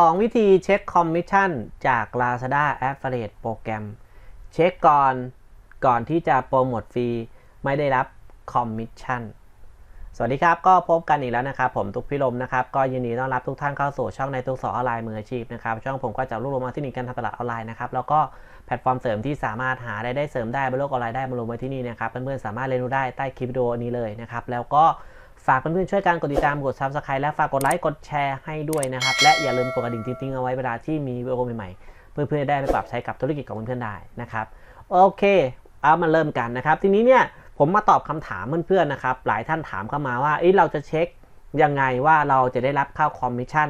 2 วิธีเช็คคอมมิชชั่นจาก Lazada Affiliate โปรแกรม เช็คก่อนก่อนที่จะโปรโมทฟรี ไม่ได้รับคอมมิชชั่นสวัสดีครับ ก็พบกันอีกแล้วนะครับ ผมตุกพิรมนะครับ ก็ยินดีต้อนรับทุกท่านเข้าสู่ช่องในตุกสอออนไลน์มืออาชีพนะครับ ช่องผมก็จะรวบรวมมาที่นี่การทำตลาดออนไลน์นะครับ แล้วก็แพลตฟอร์มเสริมที่สามารถหารายได้เสริมได้บนโลกออนไลน์ได้มารวมไว้ที่นี่นะครับ เพื่อนๆสามารถเรียนรู้ได้ใต้คลิปวิดีโอนี้เลยนะครับ แล้วก็ ฝากเพื่อนๆช่วยกันกดติดตามกด subscribe และฝากกดไลค์กดแชร์ให้ด้วยนะครับ และอย่าลืมกดกระดิ่งติ๊งๆเอาไว้เวลาที่มีวิดีโอใหม่ๆ เพื่อนๆจะได้ไปปรับใช้กับธุรกิจของเพื่อนๆได้นะครับโอเคเอามาเริ่มกันนะครับ ทีนี้เนี่ยผมมาตอบคำถามเพื่อนๆนะครับหลายท่านถามเข้ามาว่าเเราจะเช็คยังไงว่าเราจะได้รับค่าคอมมิชชั่น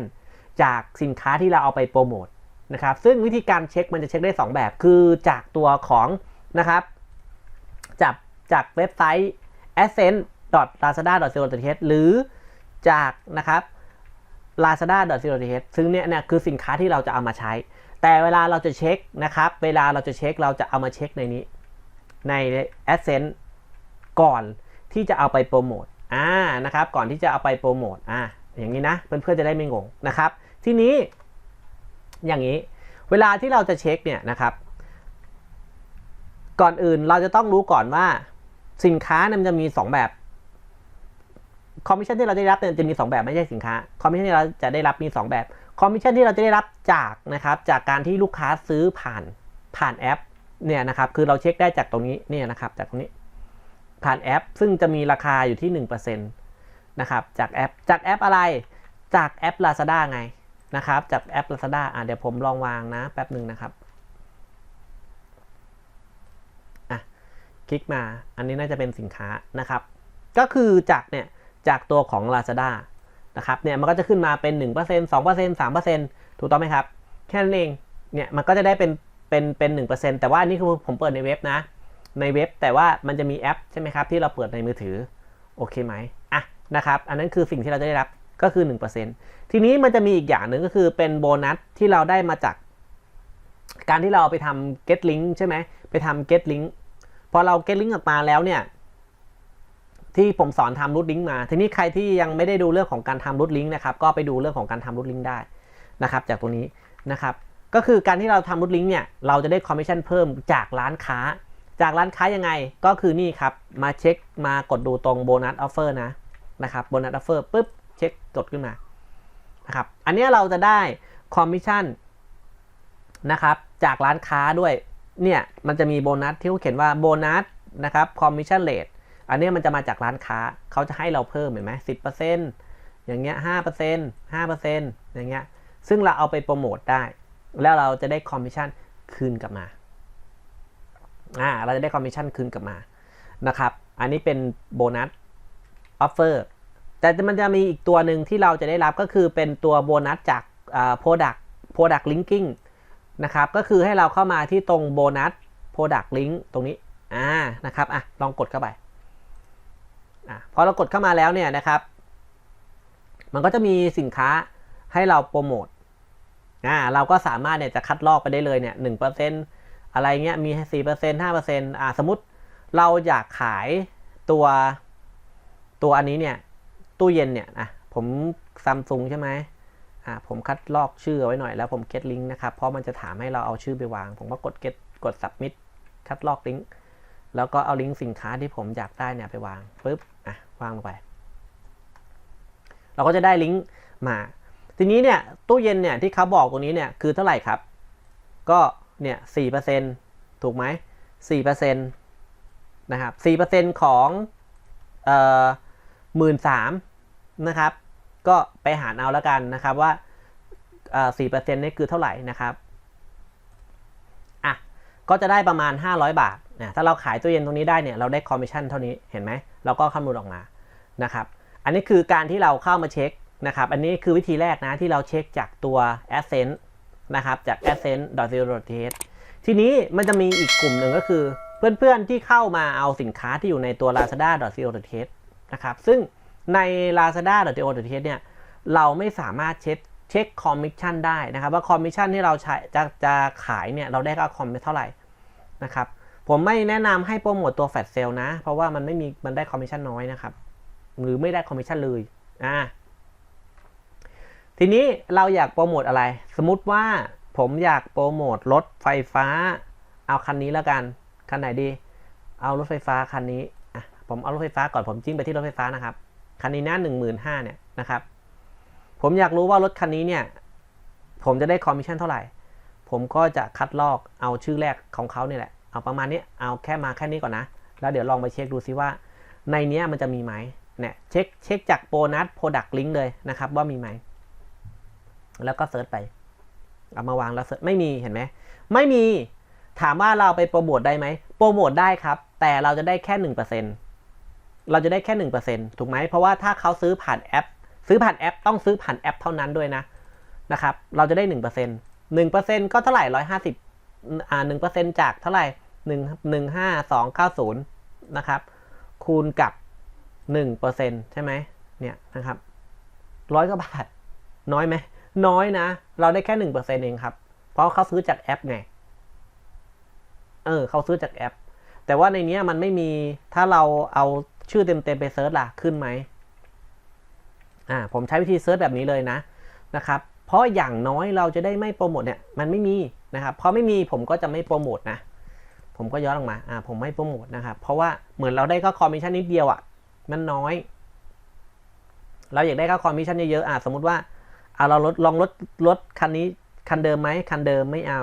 จากสินค้าที่เราเอาไปโปรโมทนะครับซึ่งวิธีการเช็คมันจะเช็คได้ 2 แบบ คือจากตัวของนะครับจากจากเว็บไซต์ ascent th หรือจากนะครับ lazada co th ซึ่งเนี่ยเนี่ยคือสินค้าที่เราจะเอามาใช้ แต่เวลาเราจะเช็คนะครับ เวลาเราจะเช็คเราจะเอามาเช็คในนี้ ใน Ascent ก่อนที่จะเอาไปโปรโมทอ่านะครับ ก่อนที่จะเอาไปโปรโมทอ่าอย่างนี้นะ เพื่อนๆจะได้ไม่งงนะครับ ทีนี้อย่างนี้ เวลาที่เราจะเช็คเนี่ยนะครับ ก่อนอื่นเราจะต้องรู้ก่อนว่าสินค้ามันจะมี 2 แบบ คอมมิชชั่นที่เราได้รับจะมี 2 แบบไม่ใช่สินค้าคอมมิชชั่นที่เราจะได้รับมี 2 แบบคอมมิชชั่นที่เราจะได้รับจากนะครับจากการที่ลูกค้าซื้อผ่านผ่านแอปเนี่ยนะครับคือเราเช็คได้จากตรงนี้เนี่ยนะครับจากตรงนี้ผ่านแอป ซึ่งจะมีราคาอยู่ที่ 1%นะครับจากแอปจากแอปอะไรจากแอป Lazada ไงนะครับจากแอป Lazada อะเดี๋ยวผมลองวางนะแป๊บหนึ่งนะครับอะคลิกมาอันนี้น่าจะเป็นสินค้านะครับ ก็คือจากเนี่ย จากตัวของ Lazada นะครับเนี่ยมันก็จะขึ้นมาเป็น 1% 2% 3%ถูกต้องไหมครับ แค่นั้นเองเนี่ยมันก็จะได้เป็นเป็นเป็นหนึ่งเปอร์เซ็นต์แต่ว่าอันนี้คือผมเปิดในเว็บนะ ในเว็บแต่ว่ามันจะมีแอปใช่ไหมครับ ที่เราเปิดในมือถือ โอเคไหมอะนะครับ อันนั้นคือสิ่งที่เราจะได้รับก็คือ1%ทีนี้มันจะมีอีกอย่างหนึ่งก็คือเป็นโบนัสที่เราได้มาจาก การที่เราไปทำ get link ใช่ไหมไปทำ get link พอเรา get link ออกมาแล้วเนี่ย ที่ผมสอนทำรูทลิงก์มา ทีนี้ใครที่ยังไม่ได้ดูเรื่องของการทำรูทลิงก์นะครับก็ไปดูเรื่องของการทำรูทลิงก์ได้นะครับจากตรงนี้นะครับก็คือการที่เราทำรูทลิงก์เนี่ยเราจะได้คอมมิชชั่นเพิ่มจากร้านค้า จากร้านค้ายังไงก็คือนี่ครับมาเช็คมากดดูตรงโบนัสออฟเฟอร์นะนะครับโบนัสออฟเฟอร์ปุ๊บเช็คกดขึ้นมานะครับอันนี้เราจะได้คอมมิชชั่นนะครับจากร้านค้าด้วยเนี่ยมันจะมีโบนัสที่เขาเขียนว่าโบนัสนะครับคอมมิชชั่นเลท อันนี้มันจะมาจากร้านค้าเขาจะให้เราเพิ่มเห็นไหมสิบเปอร์เซ็นต์อย่างเงี้ยห้าเปอร์เซ็นต์ห้าเปอร์เซ็นต์อย่างเงี้ยซึ่งเราเอาไปโปรโมทได้ แล้วเราจะได้คอมมิชชั่นคืนกลับมาอ่าเราจะได้คอมมิชชั่นคืนกลับมานะครับอันนี้เป็นโบนัสออฟเฟอร์แต่มันจะมีอีกตัวหนึ่งที่เราจะได้รับก็คือเป็นตัวโบนัสจากอ่า product product linking นะครับก็คือให้เราเข้ามาที่ตรงโบนัส product link ตรงนี้อ่านะครับอะลองกดเข้าไป อะพอเรากดเข้ามาแล้วเนี่ยนะครับ มันก็จะมีสินค้าให้เราโปรโมทอ่าเราก็สามารถเนี่ยจะคัดลอกไปได้เลยเนี่ยหนึ่งเปอร์เซ็นต์อะไรเงี้ยมีสี่เปอร์เซ็นต์ห้าเปอร์เซ็นต์อ่าสมมติเราอยากขายตัวตัวอันนี้เนี่ยตู้เย็นเนี่ยนะผมซัมซุงใช่ไหมอ่าผมคัดลอกชื่อไว้หน่อยแล้วผมเก็ตลิงก์นะครับ เพราะมันจะถามให้เราเอาชื่อไปวาง ผมก็กดเก็ตกด submit คัดลอกลิงก์ แล้วก็เอาลิงก์สินค้าที่ผมอยากได้เนี่ยไปวางปุ๊บอะวางลงไป เราก็จะได้ลิงก์มา ทีนี้เนี่ยตู้เย็นเนี่ยที่เขาบอกตรงนี้เนี่ยคือเท่าไหร่ครับ ก็เนี่ยสี่เปอร์เซ็นถูกไหมสี่เปอร์เซ็นต์นะครับสี่เปอร์เซ็นต์ของเอ่อหมื่นสามนะครับ ก็ไปหารเอาแล้วกันนะครับว่าเอ่อสี่เปอร์เซ็นต์นี่คือเท่าไหร่นะครับอะก็จะได้ประมาณ 500 บาท นะถ้าเราขายตู้เย็นตรงนี้ได้เนี่ยเราได้คอมมิชชั่นเท่านี้เห็นไหมเราก็คำนวณออกมานะครับ อันนี้คือการที่เราเข้ามาเช็คนะครับ อันนี้คือวิธีแรกนะที่เราเช็คจากตัว Ascent นะครับจาก ascent.co.th ทีนี้มันจะมีอีกกลุ่มหนึ่งก็คือ เพื่อนๆที่เข้ามาเอาสินค้าที่อยู่ในตัว lazada.co.th นะครับซึ่งใน lazada.co.th เนี่ยเราไม่สามารถเช็คเช็คคอมมิชชั่นได้นะครับว่าคอมมิชชั่นที่เราใช้จะจะขายเนี่ยเราได้ค่าคอมเท่าไหร่นะครับ ผมไม่แนะนำให้โปรโมทตัวแฟลชเซลนะ เพราะว่ามันไม่มีมันได้คอมมิชชั่นน้อยนะครับ หรือไม่ได้คอมมิชชั่นเลยอ่าทีนี้เราอยากโปรโมทอะไร สมมติว่าผมอยากโปรโมทรถไฟฟ้า เอาคันนี้แล้วกันคันไหนดี เอารถไฟฟ้าคันนี้อะผมเอารถไฟฟ้าก่อนผมจิ้มไปที่รถไฟฟ้านะครับคันนี้นะหนึ่งหมื่นห้าเนี่ยนะครับ ผมอยากรู้ว่ารถคันนี้เนี่ยผมจะได้คอมมิชชั่นเท่าไหร่ ผมก็จะคัดลอกเอาชื่อแรกของเขาเนี่ยแหละ เอาประมาณนี้เอาแค่มาแค่นี้ก่อนนะ แล้วเดี๋ยวลองไปเช็คดูซิว่า ในนี้มันจะมีไหมเนี่ยเช็คเช็คจากโบนัสโปรดักต์ลิงก์เลยนะครับ ว่ามีไหม แล้วก็เซิร์ชไป เอามาวางแล้วเซิร์ชไม่มีเห็นไหมไม่มีถามว่าเราไปโปรโมทได้ไหมโปรโมทได้ครับ แต่เราจะได้แค่หนึ่งเปอร์เซ็นเราจะได้แค่หนึ่งเปอร์เซ็นถูกไหมเพราะว่าถ้าเขาซื้อผ่านแอป ซื้อผ่านแอป ต้องซื้อผ่านแอปเท่านั้นด้วยนะนะครับ เราจะได้หนึ่งเปอร์เซ็นหนึ่งเปอร์เซ็นก็เท่าไหร่ร้อยห้าสิบอ่าหนึ่งเปอร์เซ็นจากเท่าไหร่ หนึ่งหนึ่งห้าสองเก้าศูนย์นะครับ คูณกับหนึ่งเปอร์เซ็นใช่ไหมเนี่ยนะครับร้อยกว่าบาท น้อยไหม น้อยนะ เราได้แค่หนึ่งเปอร์เซ็นเองครับ เพราะเขาซื้อจากแอปไง เออเขาซื้อจากแอป แต่ว่าในนี้มันไม่มี ถ้าเราเอาชื่อเต็มๆไปเซิร์ชล่ะ ขึ้นไหมอ่า ผมใช้วิธีเซิร์ชแบบนี้เลยนะ นะครับ เพราะอย่างน้อยเราจะได้ไม่โปรโมทเนี่ย มันไม่มีนะครับ เพราะไม่มีผมก็จะไม่โปรโมทนะ ผมก็ย้อนลงมาอ่าผมไม่โปรโมทนะครับ เพราะว่าเหมือนเราได้ก็คอมมิชชั่นนิดเดียวอะ่ะ มันน้อย เราอยากได้ค่าคอมมิชชั่นเยอะๆอะสมมุติว่าเอาเราลดลองลดลดคันนี้คันเดิมไหมคันเดิมไม่เอา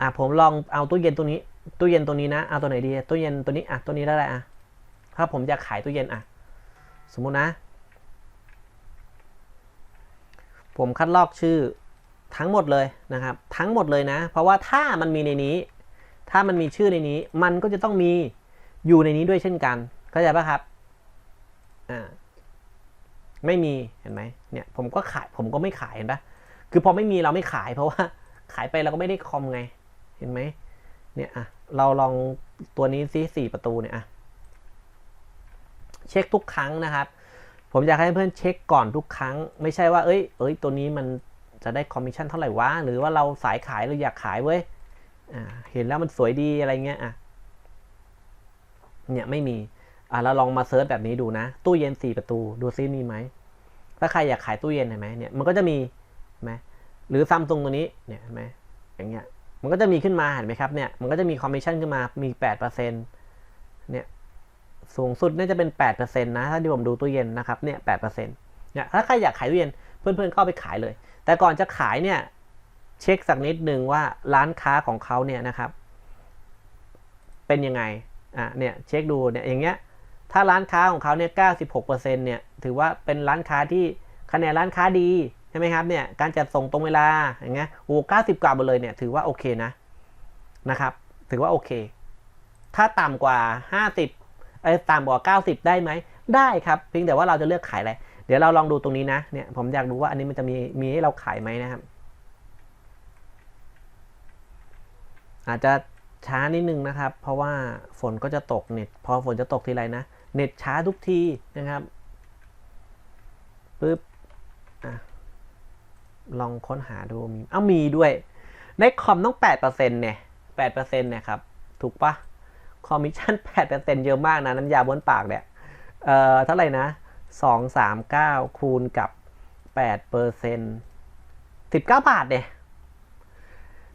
อะผมลองเอาตู้เย็นตัวนี้ ตู้เย็นตัวนี้นะเอาตัวไหนดีตู้เย็นตัวนี้อะตัวนี้ได้เลยอะถ้าผมจะขายตู้เย็นอะ สมมุตินะ ผมคัดลอกชื่อทั้งหมดเลยนะครับ ทั้งหมดเลยนะ เพราะว่าถ้ามันมีในนี้ ถ้ามันมีชื่อในนี้ มันก็จะต้องมีอยู่ในนี้ด้วยเช่นกัน เข้าใจปะครับ อ่า ไม่มี เห็นไหม เนี่ย ผมก็ขาย ผมก็ไม่ขายเห็นปะคือพอไม่มีเราไม่ขายเพราะว่า ขายไปเราก็ไม่ได้คอมไง เห็นไหม เนี่ยอะ เราลองตัวนี้ซิสี่ประตูเนี่ยอะ เช็คทุกครั้งนะครับ ผมอยากให้เพื่อนเช็คก่อนทุกครั้ง ไม่ใช่ว่า เอ้ย เอ้ย ตัวนี้มันจะได้คอมมิชชั่นเท่าไหร่วะ หรือว่าเราสายขายเราอยากขายเว้ย เห็นแล้วมันสวยดีอะไรเงี้ยอะเนี่ยไม่มีอะเราลองมาเซิร์ชแบบนี้ดูนะ ตู้เย็นสี่ประตู ดูซิมีไหม ถ้าใครอยากขายตู้เย็นเห็นไหมเนี่ยมันก็จะมีไหมหรือซัมซุงตัวนี้เนี่ยเห็นไหมอย่างเงี้ย มันก็จะมีขึ้นมาเห็นไหมครับเนี่ยมันก็จะมีคอมมิชชั่นขึ้นมามีแปดเปอร์เซ็นเนี่ยสูงสุดน่าจะเป็นแปดเปอร์เซ็นต์นะถ้าที่ผมดูตู้เย็นนะครับเนี่ยแปดเปอร์เซ็นต์เนี่ยถ้าใครอยากขายตู้เย็นเพื่อนๆเข้าไปขายเลย แต่ก่อนจะขายเนี่ย เช็คสักนิดหนึ่งว่าร้านค้าของเขาเนี่ยนะครับ เป็นยังไงอะเนี่ยเช็คดูเนี่ยอย่างเงี้ยถ้าร้านค้าของเขาเนี่ย96%เนี่ยถือว่าเป็นร้านค้าที่คะแนนร้านค้าดีใช่ไหมครับเนี่ยการจัดส่งตรงเวลาอย่างเงี้ยโอ้90กว่าหมดเลยเนี่ยถือว่าโอเคนะนะครับ ถือว่าโอเค ถ้าต่ำกว่า50เอ้ต่ำกว่า90ได้ไหมได้ครับเพียงแต่ว่าเราจะเลือกขายอะไรเดี๋ยวเราลองดูตรงนี้นะเนี่ยผมอยากดูว่าอันนี้มันจะมีมีให้เราขายไหมนะครับ อาจจะช้านิดนึงนะครับ เพราะว่าฝนก็จะตกเน็ต พอฝนจะตกทีไรนะ เน็ตช้าทุกทีนะครับปึ๊บอะลองค้นหาดูมีเอ้ามีด้วย ในคอมต้อง 8%เนี่ย 8%เนี่ยครับ ถูกปะคอมมิชชั่น 8%เยอะมากนะ น้ำยาบนปากเนี่ย เอ่อ เท่าไหร่นะ 239 คูณกับ 8% 19 บาทเนี่ย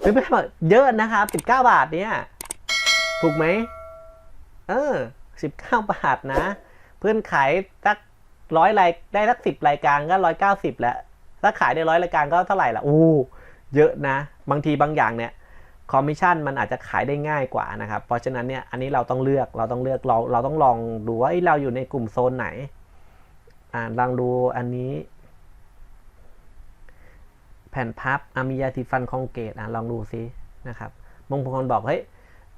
ไม่เป็นไรเยอะนะครับ19บาทเนี่ย ถูกไหม เออ19บาทนะ เพื่อนขายสักร้อยรายได้สักสิบรายการก็ร้อยเก้าสิบแล้ว ถ้าขายได้ร้อยรายการก็เท่าไหร่ละอู้เยอะนะ บางทีบางอย่างเนี่ยคอมมิชชั่นมันอาจจะขายได้ง่ายกว่านะครับ เพราะฉะนั้นเนี่ยอันนี้เราต้องเลือกเราต้องเลือกเราเราต้องลองดูว่าเราอยู่ในกลุ่มโซนไหน อ่าลองดูอันนี้ แผ่นพับอามียาสีฟันคองเกตอะลองดูซินะครับบางคนบอกเฮ้ย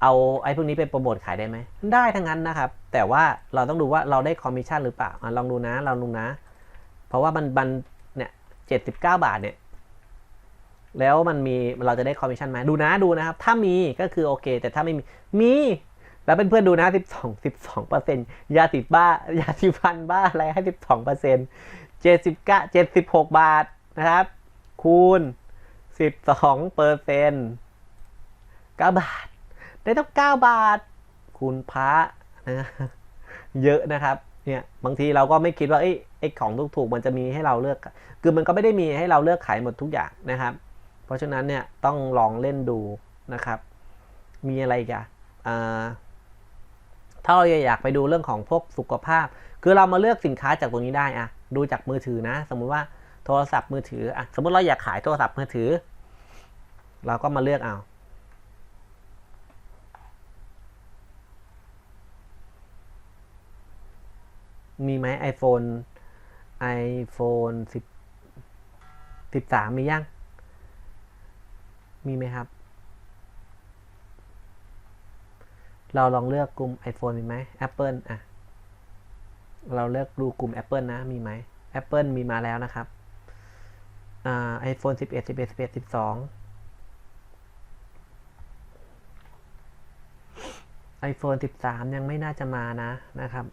เอาไอ้พวกนี้ไปโปรโมทขายได้ไหมได้ทั้งนั้นนะครับ แต่ว่าเราต้องดูว่าเราได้คอมมิชชั่นหรือเปล่าอลองดูนะลองดูนะ เพราะว่ามันมันเนี่ยเจ็ดสิบเก้าบาทเนี่ยแล้วมันมีเราจะได้คอมมิชชั่นไหมดูนะดูนะครับ ถ้ามีก็คือโอเค แต่ถ้าไม่มีมีแล้วเพื่อนๆดูนะสิบสองสิบสองเปอร์เซ็นต์ยาสีบ้ายาสีฟันบ้าอะไรให้สิบสองเปอร์เซ็นต์เจ็ดสิบเก้าเจ็ดสิบหกบาทนะครับ คูณ 12เปอร์เซ็นต์9บาท ได้ต้อง 9 บาท คูณพระนะเยอะนะครับเนี่ยบางทีเราก็ไม่คิดว่าเอ้ไอ้ของถูกๆมันจะมีให้เราเลือก คือมันก็ไม่ได้มีให้เราเลือกขายหมดทุกอย่างนะครับ เพราะฉะนั้นเนี่ยต้องลองเล่นดูนะครับ มีอะไรกันถ้าเราอยากไปดูเรื่องของพวกสุขภาพ คือเรามาเลือกสินค้าจากตรงนี้ได้อะดูจากมือถือนะ สมมุติว่า โทรศัพท์มือถืออะสมมติเราอยากขายโทรศัพท์มือถือ เราก็มาเลือกเอามีไหม iPhone iPhone สิบสามมียัง มีไหมครับ เราลองเลือกกลุ่ม iPhone มีไหม Apple อะ เราเลือกดูกลุ่ม Apple นะ มีไหม Apple มีมาแล้วนะครับ ไอ่า iPhone 11 11 11 12 iPhone 13ยังไม่น่าจะมานะนะครับ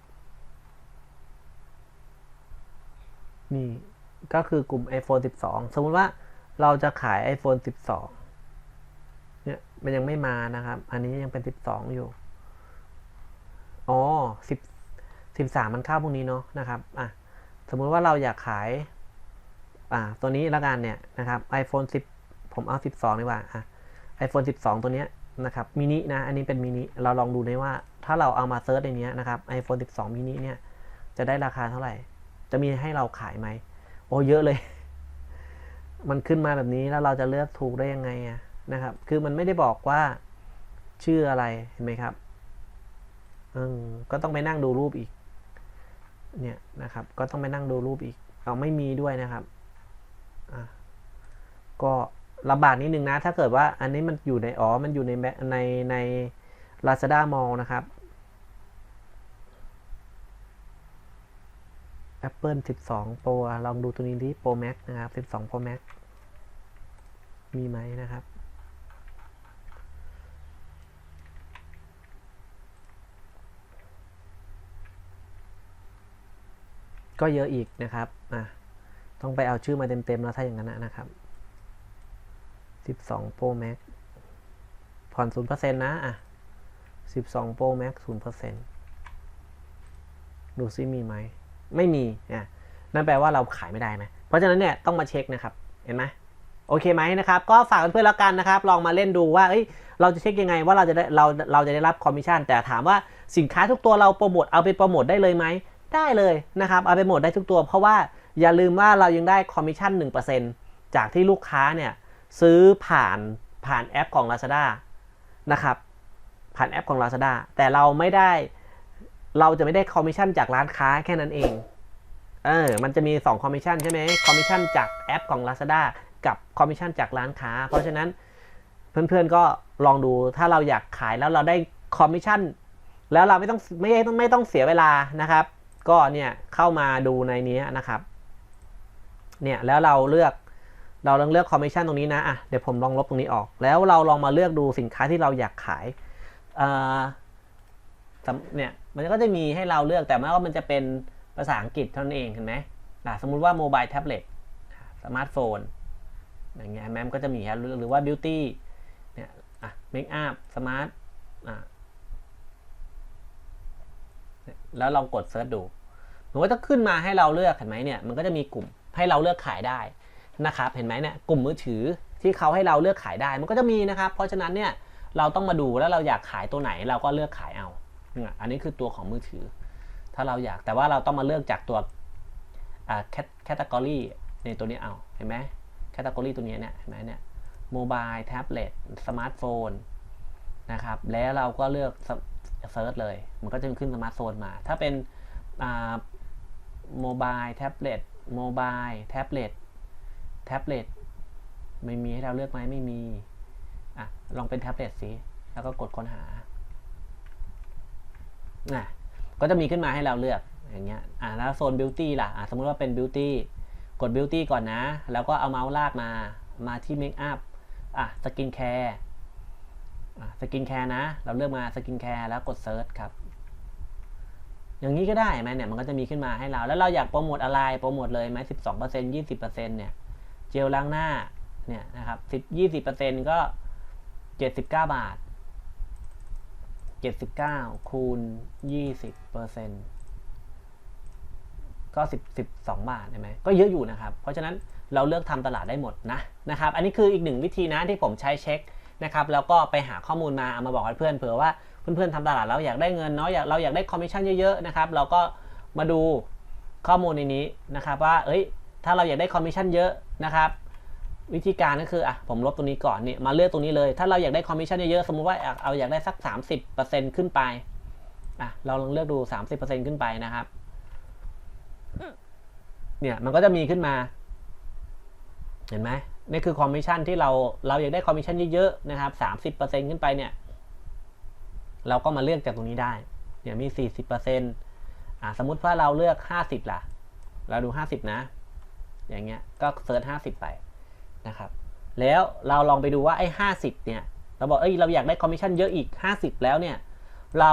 นี่ก็คือกลุ่ม iPhone 12 สมมติว่าเราจะขาย iPhone 12 เนี่ยมันยังไม่มานะครับ อันนี้ยังเป็น 12 อยู่ อ๋อ10 13 มันเข้าพวกนี้เนาะนะครับ อะ สมมุติว่าเราอยากขาย อ่าตัวนี้ละกันเนี่ยนะครับ iPhone 10 ผมเอา 12ดีกว่าอะ iPhone 12 ตัวเนี้ยนะครับมินินะ อันนี้เป็นมินิ เราลองดูได้ว่าถ้าเราเอามาเซิร์ชในนี้นะครับ iPhone 12 มินิเนี่ย จะได้ราคาเท่าไหร่ จะมีให้เราขายไหม โอ้เยอะเลย มันขึ้นมาแบบนี้แล้วเราจะเลือกถูกได้ยังไงอะนะครับ คือมันไม่ได้บอกว่าชื่ออะไร เห็นไหมครับอืมก็ต้องไปนั่งดูรูปอีก เนี่ยนะครับ ก็ต้องไปนั่งดูรูปอีก เอาไม่มีด้วยนะครับ ก็ลำบากนิดนึงนะ ถ้าเกิดว่าอันนี้มันอยู่ในอ๋อ มันอยู่ในในใน Lazada Mall นะครับ Apple 12 Pro อะลองดูตัวนี้ดิ Pro Max นะครับ 12 Pro Max มีไหมนะครับ ก็เยอะอีกนะครับ อะ ต้องไปเอาชื่อมาเต็มๆแล้วถ้าอย่างนั้นนะครับ 12 Pro Max ผ่อน 0%นะ อะ 12 Pro Max 0%ดูซิมีไหม ไม่มีอะนั่นแปลว่าเราขายไม่ได้ไหมเพราะฉะนั้นเนี่ยต้องมาเช็คนะครับ เห็นไหมโอเคไหมนะครับ ก็ฝากเพื่อนๆแล้วกันนะครับ ลองมาเล่นดูว่าเอ้ย เราจะเช็คยังไงว่าเราจะได้เราเราจะได้รับคอมมิชชั่น แต่ถามว่าสินค้าทุกตัวเราโปรโมทเอาไปโปรโมทได้เลยไหม ได้เลยนะครับ เอาไปโปรโมทได้ทุกตัว เพราะว่า อย่าลืมว่าเรายังได้คอมมิชชั่น 1%จากที่ลูกค้าเนี่ยซื้อผ่านผ่านแอปของ Lazada นะครับ ผ่านแอปของ Lazada แต่เราไม่ได้เราจะไม่ได้คอมมิชชั่นจากร้านค้าแค่นั้นเอง เออ มันจะมี2คอมมิชชั่นใช่ไหมคอมมิชชั่นจากแอปของ Lazada กับคอมมิชชั่นจากร้านค้า เพราะฉะนั้นเพื่อนๆก็ลองดูถ้าเราอยากขายแล้วเราได้คอมมิชชั่นแล้วเราไม่ต้องไม่ต้องไม่ต้องเสียเวลานะครับ ก็เนี่ยเข้ามาดูในนี้นะครับ เนี่ยแล้วเราเลือกเราลองเลือกคอมมิชชั่นตรงนี้นะอะเดี๋ยวผมลองลบตรงนี้ออก แล้วเราลองมาเลือกดูสินค้าที่เราอยากขายเนี่ยมันก็จะมีให้เราเลือกแต่ว่ามันจะเป็นภาษาอังกฤษเท่านั้นเองเห็นไหมสมมุติว่าโมบายแท็บเล็ตสมาร์ทโฟนอย่างเงี้ยแมมก็จะมีหรือว่าบิวตี้เนี่ยอะเมคอัพสมาร์ทอะแล้วลองกดเซิร์ชดูมันก็จะขึ้นมาให้เราเลือกเห็นไหมเนี่ยมันก็จะมีกลุ่ม ให้เราเลือกขายได้นะครับเห็นไหมเนี่ยกลุ่มมือถือที่เขาให้เราเลือกขายได้มันก็จะมีนะครับ เพราะฉะนั้นเนี่ยเราต้องมาดูแล้วเราอยากขายตัวไหนเราก็เลือกขายเอา อันนี้คือตัวของมือถือ ถ้าเราอยากแต่ว่าเราต้องมาเลือกจากตัวแคตตากรีในตัวนี้เอาเห็นไหมแคตตากรีตัวนี้เนี่ยเห็นไหมเนี่ยโมบายแท็บเล็ตสมาร์ทโฟนนะครับแล้วเราก็เลือกเซิร์ชเลย มันก็จะขึ้นสมาร์ทโฟนมา ถ้าเป็นโมบายแท็บเล็ต โมบายแท็บเล็ตแท็บเล็ตไม่มีให้เราเลือกไหมไม่มีอะลองเป็นแท็บเล็ตสิแล้วก็กดค้นหาน่ะก็จะมีขึ้นมาให้เราเลือกอย่างเงี้ยอ่าแล้วโซนบิวตี้ล่ะอ่าสมมติว่าเป็นบิวตี้กดบิวตี้ก่อนนะ แล้วก็เอาเมาส์ลากมามาที่เมคอัพอะสกินแคร์อะสกินแคร์นะ เราเลือกมาสกินแคร์แล้วกดเซิร์ชครับ อย่างนี้ก็ได้ไหมเนี่ยมันก็จะมีขึ้นมาให้เรา แล้วเราอยากโปรโมทอะไรโปรโมทเลยไหมสิบสองเปอร์เซ็นยี่สิบเปอร์เซ็นเนี่ยเจลล้างหน้าเนี่ยนะครับสิบยี่สิบเปอร์เซ็นก็เจ็ดสิบเก้าบาท79คูณ20เปอร์เซ็นต์ก็10 12บาทใช่ไหมก็เยอะอยู่นะครับ เพราะฉะนั้นเราเลือกทำตลาดได้หมดนะนะครับ อันนี้คืออีกหนึ่งวิธีนะที่ผมใช้เช็คนะครับ แล้วก็ไปหาข้อมูลมาเอามาบอกให้เพื่อนเผื่อว่า เพื่อนๆทำตลาดแล้วอยากได้เงินเนาะอยากเราอยากได้คอมมิชชั่นเยอะๆนะครับเราก็มาดูข้อมูลในนี้นะครับว่าเอ้ยถ้าเราอยากได้คอมมิชชั่นเยอะนะครับวิธีการก็คืออะผมลบตรงนี้ก่อนนี่มาเลือกตรงนี้เลย ถ้าเราอยากได้คอมมิชชั่นเยอะๆสมมุติว่าอยากเอาอยากได้สัก 30%ขึ้นไปอะเราลองเลือกดู 30%ขึ้นไปนะครับเนี่ยมันก็จะมีขึ้นมา เห็นไหมนี่คือคอมมิชชั่นที่เราเราอยากได้คอมมิชชั่นเยอะๆนะครับสามสิบเปอร์เซ็นขึ้นไปเนี่ย เราก็มาเลือกจากตรงนี้ได้เดี๋ยมีสี่สิบเปอร์เซ็นต์อ่าสมมติว่าเราเลือกห้าสิบล่ะ เราดูห้าสิบนะ อย่างเงี้ย ก็เซิร์ชห้าสิบไปนะครับ แล้วเราลองไปดูว่าไอ้ห้าสิบเนี่ย เราบอก เอ้ย เราอยากได้คอมมิชชั่นเยอะอีกห้าสิบแล้วเนี่ย เรา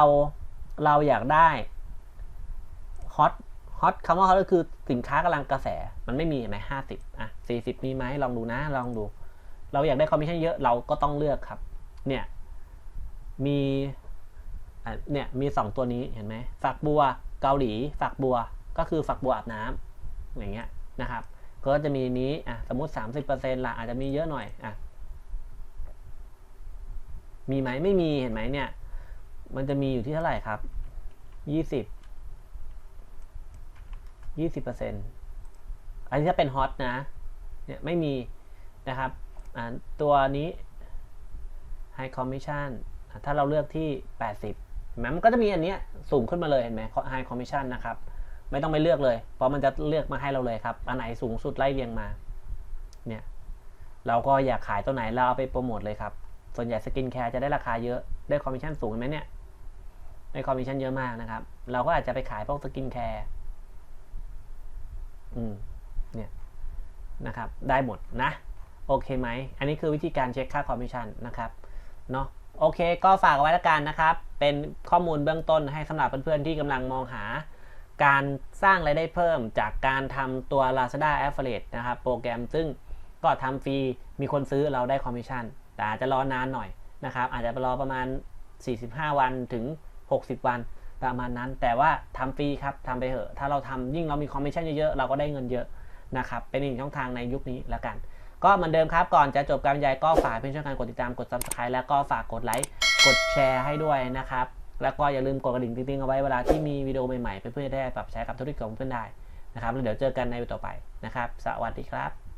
เราอยากได้ฮอตฮอตคำว่าฮอตก็คือสินค้ากำลังกระแส มันไม่มีไหมห้าสิบอะสี่สิบมีไหมลองดูนะ ลองดู เราอยากได้คอมมิชชั่นเยอะ เราก็ต้องเลือกครับ เนี่ย มี เนี่ยมีสองตัวนี้เห็นไหมฝักบัวเกาหลี ฝักบัวก็คือฝักบัวอาบน้ำอย่างเงี้ยนะครับ ก็จะมีนี้อะสมมติ 30%ละอาจจะมีเยอะหน่อยอะมีไหมไม่มีเห็นไหมเนี่ย มันจะมีอยู่ที่เท่าไหร่ครับยี่สิบยี่สิบเปอร์เซ็นต์อันนี้ถ้าเป็นฮอตนะเนี่ยไม่มีนะครับตัวนี้ High Commission อะถ้าเราเลือกที่ 80 ไหมมันก็จะมีอันเนี้ยสูงขึ้นมาเลยเห็นไหม High Commission นะครับ ไม่ต้องไปเลือกเลย เพราะมันจะเลือกมาให้เราเลยครับ อันไหนสูงสุดไล่เรียงมา เนี่ย เราก็อยากขายตัวไหนเราเอาไปโปรโมทเลยครับ ส่วนใหญ่สกินแคร์จะได้ราคาเยอะ ได้คอมมิชชั่นสูงเห็นไหมเนี่ย ได้คอมมิชชั่นเยอะมากนะครับ เราก็อาจจะไปขายพวกสกินแคร์ อืม เนี่ยนะครับ ได้หมดนะ โอเคไหม อันนี้คือวิธีการเช็คค่าคอมมิชชั่นนะครับ เนาะโอเค ก็ฝากไว้ละกันนะครับ เป็นข้อมูลเบื้องต้นให้สำหรับเพื่อนๆ ที่กำลังมองหา การสร้างรายได้เพิ่มจากการทำตัว Lazada Affiliate นะครับ โปรแกรมซึ่งก็ทำฟรีมีคนซื้อเราได้คอมมิชชั่น แต่อาจจะรอนานหน่อยนะครับ อาจจะรอประมาณ 45 วันถึง 60 วันประมาณนั้น แต่ว่าทำฟรีครับทำไปเถอะ ถ้าเราทำยิ่งเรามีคอมมิชชั่นเยอะๆ เราก็ได้เงินเยอะนะครับ เป็นอีกช่องทางในยุคนี้แล้วกัน ก็เหมือนเดิมครับ ก่อนจะจบการบรรยายก็ฝากเพื่อนช่วยกันกดติดตาม กด subscribe แล้วก็ฝากกดไลค์ กดแชร์ให้ด้วยนะครับ แล้วก็อย่าลืมกดกระดิ่งติ๊งๆเอาไว้เวลาที่มีวิดีโอใหม่ๆเพื่อนๆได้ปรับใช้กับธุรกิจของเพื่อนได้นะครับแล้วเดี๋ยวเจอกันในวิดีโอต่อไปนะครับ สวัสดีครับ